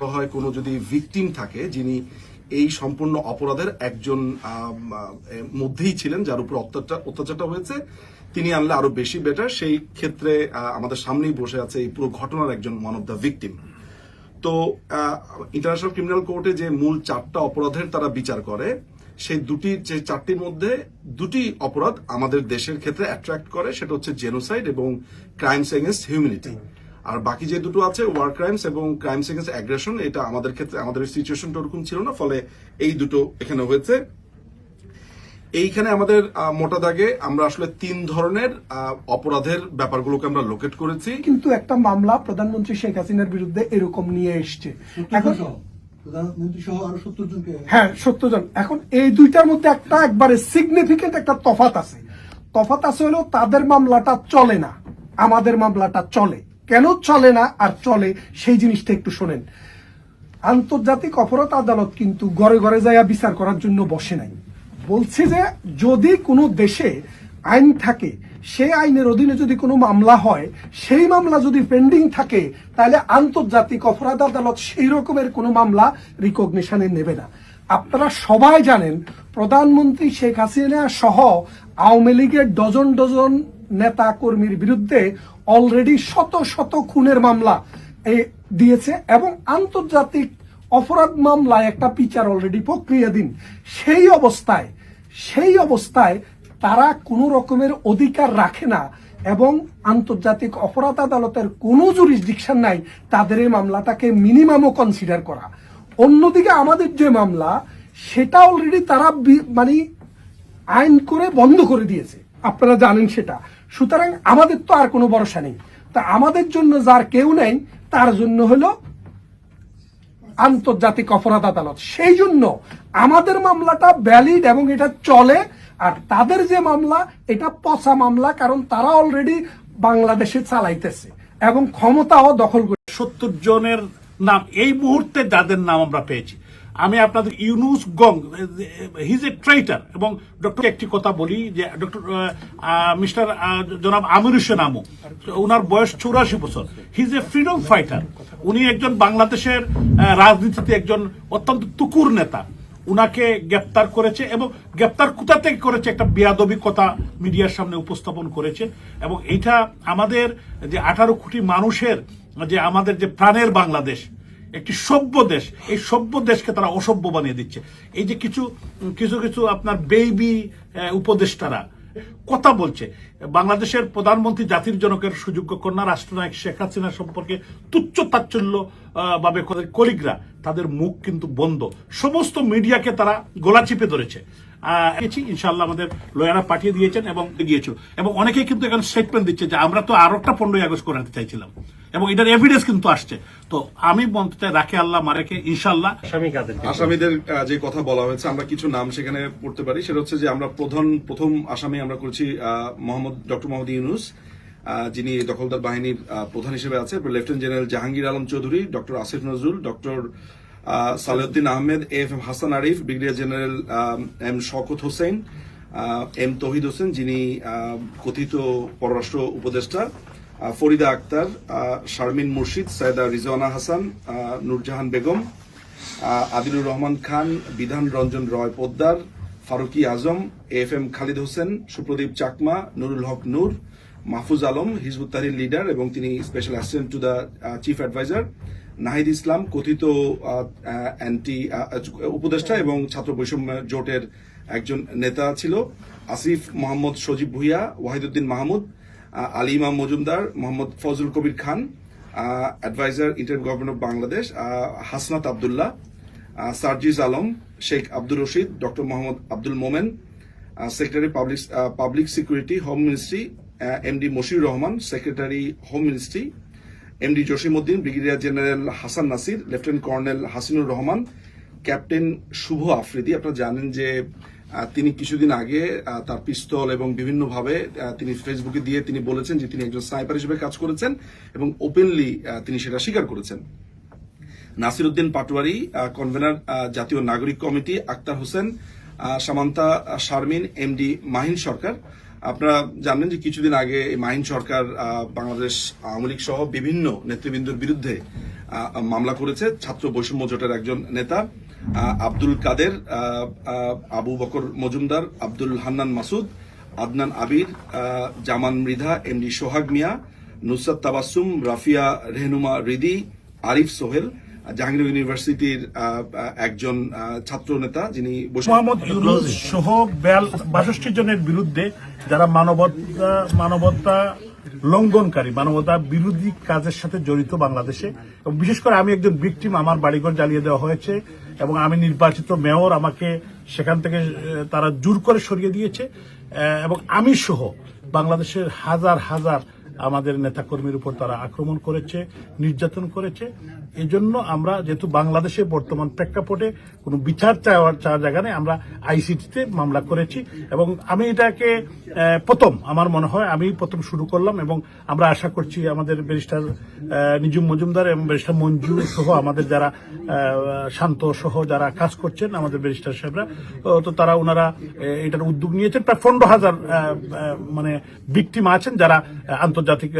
হয় কোনো যদি ভিকটিম থাকে, যিনি এই সম্পূর্ণ অপরাধের একজন মধ্যেই ছিলেন, যার উপর অত্যাচার, অত্যাচারটা হয়েছে, তিনি আনলে আরও বেশি বেটার সেই ক্ষেত্রে আমাদের সামনেই বসে আছে এই পুরো ঘটনার একজন ওয়ান অফ দ্য ভিকটিম তো ইন্টারন্যাশনাল ক্রিমিনাল কোর্টে যে মূল চারটা অপরাধের তারা বিচার করে, সেই দুটি, যে চারটির মধ্যে দুটি অপরাধ আমাদের দেশের ক্ষেত্রে অ্যাট্রাক্ট করে, সেটা হচ্ছে জেনোসাইড এবং ক্রাইমস এগেনস্ট হিউম্যানিটি আর বাকি যে দুটো আছে ওয়ার ক্রাইমস এবং ক্রাইমস এগেনস্ট অ্যাগ্রেশন এটা আমাদের ক্ষেত্রে আমাদের সিচুয়েশনটা ওরকম ছিল না ফলে এই দুটো এখানে হয়েছে। এইখানে আমাদের মোটা দাগে আমরা আসলে তিন ধরনের আহ, অপরাধের ব্যাপারগুলোকে আমরা লোকেট করেছি। কিন্তু একটা মামলা প্রধানমন্ত্রী শেখ হাসিনার বিরুদ্ধে এরকম নিয়ে এসছে। এখন সহ। প্রধানমন্ত্রী সহ আরও সত্তর হ্যাঁ সত্য জন এখন এই দুইটার মধ্যে একটা একবারে সিগনিফিকেন্ট একটা তফাত আছে। তফাত আছে হলো তাদের মামলাটা চলে না। আমাদের মামলাটা চলে। কেন চলে না আর চলে সেই জিনিসটা একটু শোনেন। আন্তর্জাতিক অপরাধ আদালত কিন্তু ঘরে ঘরে যাইয়া বিচার করার জন্য বসে নাই। বলছে যে যদি কোনো দেশে আইন থাকে সেই আইনের অধীনে যদি কোনো মামলা হয়, সেই মামলা যদি পেন্ডিং থাকে, তাহলে আন্তর্জাতিক অপরাধ আদালত সেই রকমের কোনো মামলা রিকগনিশনে নেবে না। আপনারা সবাই জানেন, প্রধানমন্ত্রী শেখ হাসিনা সহ আওয়ামী লীগের ডজন ডজন নেতা কর্মীর বিরুদ্ধে অলরেডি শত শত খুনের মামলা দিয়েছে এবং আন্তর্জাতিক অপরাধ মামলায় একটা বিচার অলরেডি প্রক্রিয়াধীন। সেই অবস্থায় সেই অবস্থায় তারা কোনো রকমের অধিকার রাখে না এবং আন্তর্জাতিক অপরাধ আদালতের কোনো জুরিসডিকশন নাই তাদের এই মামলাটাকে মিনিমামও কনসিডার করা। অন্যদিকে আমাদের যে মামলা, সেটা অলরেডি তারা মানে আইন করে বন্ধ করে দিয়েছে। আপনারা জানেন সেটা। সুতরাং আমাদের তো আর কোনো ভরসা নেই। তা আমাদের জন্য যার কেউ নেই, তার জন্য হলো আন্তর্জাতিক অপরাধ আদালত। সেই জন্য আমাদের মামলাটা ভ্যালিড এবং এটা চলে, আর তাদের যে মামলা, এটা পচা মামলা, কারণ তারা অলরেডি বাংলাদেশে চালাইতেছে এবং ক্ষমতাও দখল করে সত্তর জনের নাম, এই মুহূর্তে যাদের নাম আমরা পেয়েছি আমি আপনাদের ইউনুস গং হিজ এ ট্রেটার এবং ডক্টর একটি কথা বলি যে ডক্টর মিস্টার জনাব আমির হোসেন আমু ওনার বয়স চৌরাশি বছর। হিজ এ ফ্রিডম ফাইটার উনি একজন বাংলাদেশের রাজনীতিতে একজন অত্যন্ত তুকুর নেতা। উনাকে গ্রেপ্তার করেছে এবং গ্রেপ্তার কোথা থেকে করেছে একটা বেয়াদবি কথা মিডিয়ার সামনে উপস্থাপন করেছে। এবং এটা আমাদের যে আঠারো কোটি মানুষের যে আমাদের যে প্রাণের বাংলাদেশ একটি সভ্য দেশ। এই সভ্য দেশকে তারা অসভ্য বানিয়ে দিচ্ছে। এই যে কিছু কিছু কিছু আপনার বেবি উপদেষ্টারা কথা বলছে। বাংলাদেশের প্রধানমন্ত্রী জাতির জনকের সুযোগ্য কন্যা, রাষ্ট্রনায়ক শেখ হাসিনা সম্পর্কে তুচ্ছ তাচ্ছল্য ভাবে কলিগরা, তাদের মুখ কিন্তু বন্ধ। সমস্ত মিডিয়াকে তারা গোলা চিপে ধরেছে। ইনশাল্লাহ আমাদের লয়াররা পাঠিয়ে দিয়েছেন এবং গিয়েছিল এবং অনেকেই কিন্তু এখন স্টেটমেন্ট দিচ্ছে যে আমরা তো আরও একটা পনেরোই আগস্ট করাতে চাইছিলাম। এবং এটার এভিডেন্স কিন্তু আসছে। তো আমি বলতে চাই রাখে আল্লাহ মারেকে ইনশাল্লাহ আসামিদের যে কথা বলা হয়েছে আমরা কিছু নাম সেখানে পড়তে পারি। সেটা হচ্ছে যে আমরা প্রধান প্রথম আসামি আমরা করেছি মোহাম্মদ ডক্টর মোহাম্মদ ইউনুস যিনি দখলদার বাহিনীর আহ, প্রধান হিসেবে আছে। Lieutenant general Jahangir Alam Chowdhury doctor Asif Nazrul doctor Salehuddin Ahmed F M Hasan Arif brigadier general uh, M Shakhawat Hossain uh, M Tohid Hossain যিনি আহ, কথিত পররাষ্ট্র উপদেষ্টা। ফরিদা আক্তার শারমিন মুর্শিদ, Syeda Rizwana Hasan Nurjahan Begum Adilur Rahman Khan, Bidhan Ranjan Roy Poddar, Faruki Azam F M Khalid Hossain, Supradip Chakma, Nurul Haque Noor, Mahfuz Alam, Hizbut Tahrir leader এবং তিনি special assistant to the chief adviser, Nahid Islam, কথিত anti উপদেষ্টা এবং ছাত্র বৈষম্য জোটের একজন নেতা ছিল, আসিফ মোহাম্মদ সজীব Bhuiyan, Wahiduddin Mahmud uh, Ali Imam Majumder Mohammad Fazal Kabir Khan adviser interim government of Bangladesh Hasnat Abdullah uh, Sarjis Alam Sheikh Abdur Rashid doctor Mohammad Abdul Momen secretary public public security home ministry MD Moshiur Rahman secretary home ministry MD Jasimuddin brigadier general Hasan Nasir lieutenant colonel Hasinur Rahman captain Shuvo Afridi. আপনারা জানেন যে তিনি কিছুদিন আগে তার পিস্তল এবং বিভিন্নভাবে তিনি ফেসবুকে দিয়ে তিনি বলেছেন যে তিনি একজন স্নাইপার হিসেবে কাজ করেছেন এবং ওপেনলি তিনি সেটা স্বীকার করেছেন। Nasir Uddin Patwari convener Jatiya Nagorik committee, Akhtar Hossain Samanta Sharmin, MD Mahin Sarkar. আপনারা জানেন যে কিছুদিন আগে মাহিন সরকার বাংলাদেশ আওয়ামী লীগ সহ বিভিন্ন নেতৃবৃন্দর বিরুদ্ধে মামলা করেছে। ছাত্র বৈষম্য জোটের একজন নেতা। আব্দুল কাদের আবু বকর মজুমদার, আব্দুল হান্নান মাসুদ, আদনান আবির জামান মৃধা, এমডি সোহাগ মিয়া, নুসরাত তাবাসুম রাফিয়া রেহনুমা রিদি, আরিফ সোহেল জাহাঙ্গীর ইউনিভার্সিটির একজন ছাত্র নেতা যিনি মোহাম্মদ ইউনুস সহ বেল বাষট্টি জনের বিরুদ্ধে যারা মানবতা মানবতা লঙ্ঘনকারী মানবতা বিরোধী কাজের সাথে জড়িত বাংলাদেশে। এবং বিশেষ করে আমি একজন ভিকটিম আমার বাড়িঘর জ্বালিয়ে দেওয়া হয়েছে এবং আমি নির্বাচিত মেয়র আমাকে সেখান থেকে, তারা জোর করে সরিয়ে দিয়েছে। এবং আমি সহ বাংলাদেশের হাজার হাজার আমাদের নেতাকর্মীর উপর তারা আক্রমণ করেছে নির্যাতন করেছে। এজন্য আমরা যেহেতু বাংলাদেশে বর্তমান প্রেক্ষাপটে কোনো বিচার চাওয়ার চাওয়ার জায়গা নেই আমরা আইসিটিতে মামলা করেছি এবং আমি এটাকে প্রথম আমার মনে হয় আমি প্রথম শুরু করলাম এবং আমরা আশা করছি আমাদের ব্যারিস্টার নিজুম মজুমদার এবং ব্যারিস্টার মঞ্জু সহ আমাদের যারা শান্ত সহ যারা কাজ করছেন আমাদের ব্যারিস্টার সাহেবরা তো তারা ওনারা এটার উদ্যোগ নিয়েছেন। প্রায় পনেরো হাজার মানে ভিকটিম আছেন যারা আহ, আন্তর্জাতিক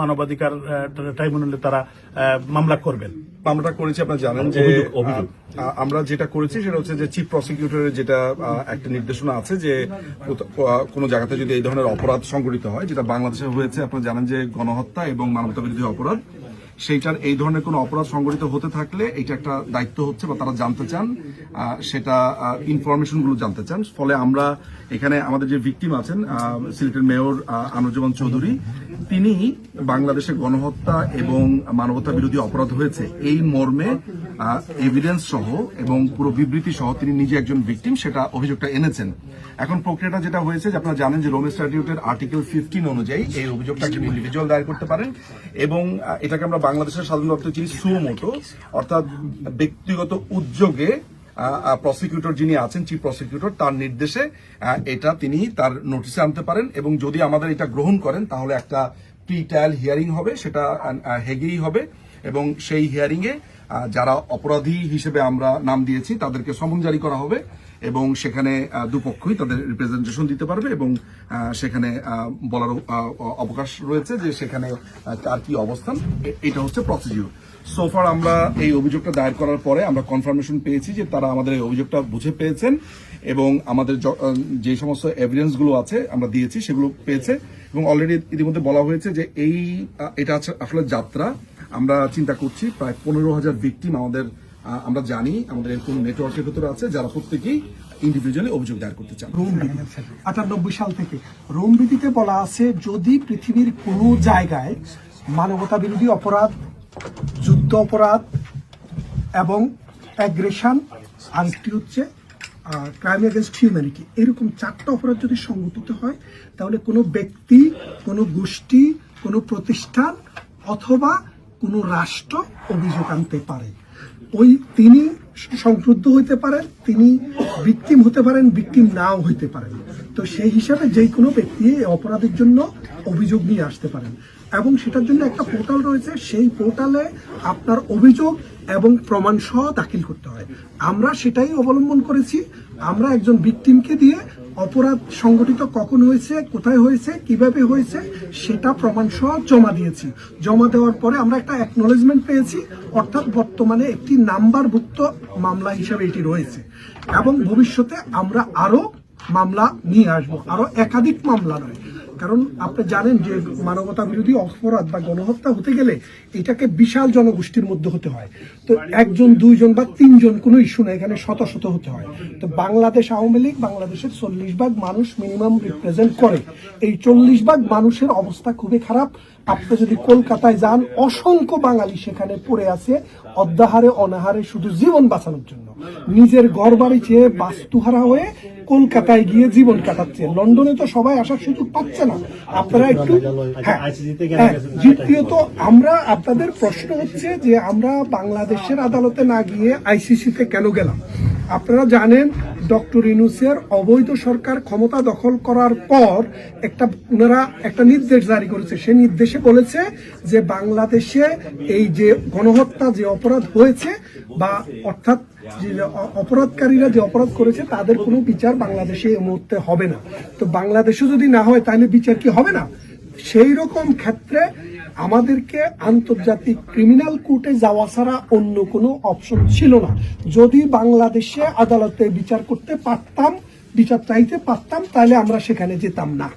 মানবাধিকার ট্রাইব্যুনালে তারা মামলা করবেন। মামলাটা করেছি আপনার জানেন যে আমরা যেটা করেছি সেটা হচ্ছে যে চিফ প্রসিকিউটরের যেটা একটা নির্দেশনা আছে যে কোনো জায়গাতে যদি এই ধরনের অপরাধ সংঘটিত হয় যেটা বাংলাদেশে হয়েছে আপনারা জানেন যে গণহত্যা এবং মানবতা বিরোধী অপরাধ সেইটার এই ধরনের কোনো অপরাধ সংগঠিত হতে থাকলে এটা একটা দায়িত্ব হচ্ছে বা তারা জানতে চান সেটা ইনফরমেশনগুলো জানতে চান। ফলে আমরা এখানে আমাদের যে ভিকটিম আছেন সিলেটের মেয়র আনুজমান চৌধুরী, তিনি বাংলাদেশে গণহত্যা এবং মানবতা বিরোধী অপরাধ হয়েছে। এই মর্মে এভিডেন্স সহ এবং পুরো বিবৃতি সহ তিনি নিজে একজন ভিকটিম সেটা অভিযোগটা এনেছেন। এখন প্রক্রিয়াটা যেটা হয়েছে যে আপনারা জানেন যে রোম স্ট্যাটিউটের আর্টিকেল ফিফটিন অনুযায়ী এই অভিযোগটা একজন ইন্ডিভিজুয়াল দায়ের করতে পারেন এবং এটাকে আমরা বাংলাদেশের সাধারণ দপ্তর চিনি সুমোটো অর্থাৎ ব্যক্তিগত উদ্যোগে প্রসিকিউটর যিনি আছেন চিফ প্রসিকিউটর তার নির্দেশে এটা তিনি তার নোটিশে আনতে পারেন এবং যদি আমাদের এটা গ্রহণ করেন তাহলে একটা প্রি ট্রায়াল হিয়ারিং হবে সেটা হেগেই হবে এবং সেই হিয়ারিং এ আহ, যারা অপরাধী হিসেবে আমরা নাম দিয়েছি, তাদেরকে সমন জারি করা হবে এবং সেখানে দুপক্ষই তাদের রিপ্রেজেন্টেশন দিতে পারবে এবং সেখানে বলার অবকাশ রয়েছে যে সেখানে কার কি অবস্থান এটা হচ্ছে প্রসিডিউর সোফার আমরা এই অভিযোগটা দায়ের করার পরে আমরা কনফার্মেশন পেয়েছি যে তারা আমাদের এই অভিযোগটা বুঝে পেয়েছেন এবং আমাদের যে সমস্ত এভিডেন্সগুলো আছে আমরা দিয়েছি, সেগুলো পেয়েছে এবং অলরেডি ইতিমধ্যে বলা হয়েছে যে এই এটা আসলে যাত্রা। আমরা চিন্তা করছি, প্রায় পনেরো হাজার ভিকটিম আমাদের আমরা জানি, আমাদের এরকম নেটওয়ার্কের ভেতরে আছে, যারা প্রত্যেকেই ইন্ডিভিজুয়ালি অভিযোগ দায়ের করতে চান। রোম বিধি আটানব্বই সাল থেকে। রোম বিধিতে বলা আছে, যদি পৃথিবীর কোনো জায়গায় মানবতা বিরোধী অপরাধ, যুদ্ধ অপরাধ এবং অ্যাগ্রেশন আরেকটি হচ্ছে ক্রাইম এগেনস্ট হিউম্যানিটি এরকম চারটা অপরাধ যদি সংগঠিত হয়, তাহলে কোনো ব্যক্তি, কোনো গোষ্ঠী, কোনো প্রতিষ্ঠান অথবা কোনো রাষ্ট্র অভিযোগ আনতে পারে। ওই তিনি সংক্রুদ্ধ হইতে পারেন, তিনি ভিকটিম হতে পারেন, ভিকটিম নাও হইতে পারেন। তো সেই হিসাবে যে কোনো ব্যক্তি অপরাধের জন্য অভিযোগ নিয়ে আসতে পারেন। এবং সেটার জন্য একটা পোর্টাল রয়েছে, সেই পোর্টালে আপনার অভিযোগ এবং প্রমাণ সহ দাখিল করতে হয়। আমরা সেটাই অবলম্বন করেছি। আমরা একজন ভিকটিমকে দিয়ে অপরাধ সংগঠিত কখন হয়েছে, কোথায় হয়েছে, কীভাবে হয়েছে, সেটা প্রমাণ সহ জমা দিয়েছি। জমা দেওয়ার পরে আমরা একটা অ্যাকনোলেজমেন্ট পেয়েছি, অর্থাৎ বর্তমানে একটি নাম্বারভুক্ত মামলা হিসাবে এটি রয়েছে। এবং ভবিষ্যতে আমরা আরও মামলা নিয়ে আসব, আরও একাধিক মামলা নয় কারণ আপনি জানেন যে মানবতা বিরোধী অপরাধ বা গণহত্যা হতে গেলে এটাকে বিশাল জনগোষ্ঠীর মধ্যে হতে হয়। তো একজন, দুইজন বা তিনজন কোনো ইস্যু না, এখানে শত শত হতে হয়। তো বাংলাদেশ আওয়ামী লীগ বাংলাদেশের চল্লিশ ভাগ মানুষ মিনিমাম রিপ্রেজেন্ট করে। এই চল্লিশ ভাগ মানুষের অবস্থা খুবই খারাপ। আপনি যদি কলকাতায় যান, অসংখ্য বাঙালি সেখানে পড়ে আছে অদ্যাহারে, অনাহারে শুধু জীবন বাঁচানোর জন্য। নিজের ঘর বাড়ি চেয়ে বাস্তুহারা হয়ে কলকাতায় গিয়ে জীবন কাটাচ্ছে লন্ডনে তো সবাই আসার সুযোগ পাচ্ছে না। আপনারা একটু হ্যাঁ হ্যাঁ, দ্বিতীয়ত আমরা আপনাদের প্রশ্ন হচ্ছে যে আমরা বাংলাদেশের আদালতে না গিয়ে আইসিসিতে কেন গেলাম? আপনারা জানেন, ডক্টর ইনুসের অবৈধ সরকার ক্ষমতা দখল করার পর একটা ওনারা একটা নির্দেশ জারি করেছে। সে নির্দেশে বলেছে যে বাংলাদেশে এই যে গণহত্যা যে অপরাধ হয়েছে বা অর্থাৎ যে অপরাধকারীরা যে অপরাধ করেছে, তাদের কোনো বিচার বাংলাদেশে এই মুহূর্তে হবে না। তো বাংলাদেশে যদি না হয়, তাহলে বিচার কি হবে না? সেই রকম ক্ষেত্রে আমাদেরকে আন্তর্জাতিক ক্রিমিনাল কোর্টে যাওয়া ছাড়া অন্য কোনো অপশন ছিল না। যদি বাংলাদেশে আদালতে বিচার করতে পারতাম, বিচার চাইতে পারতাম, তাহলে আমরা সেখানে যেতাম না।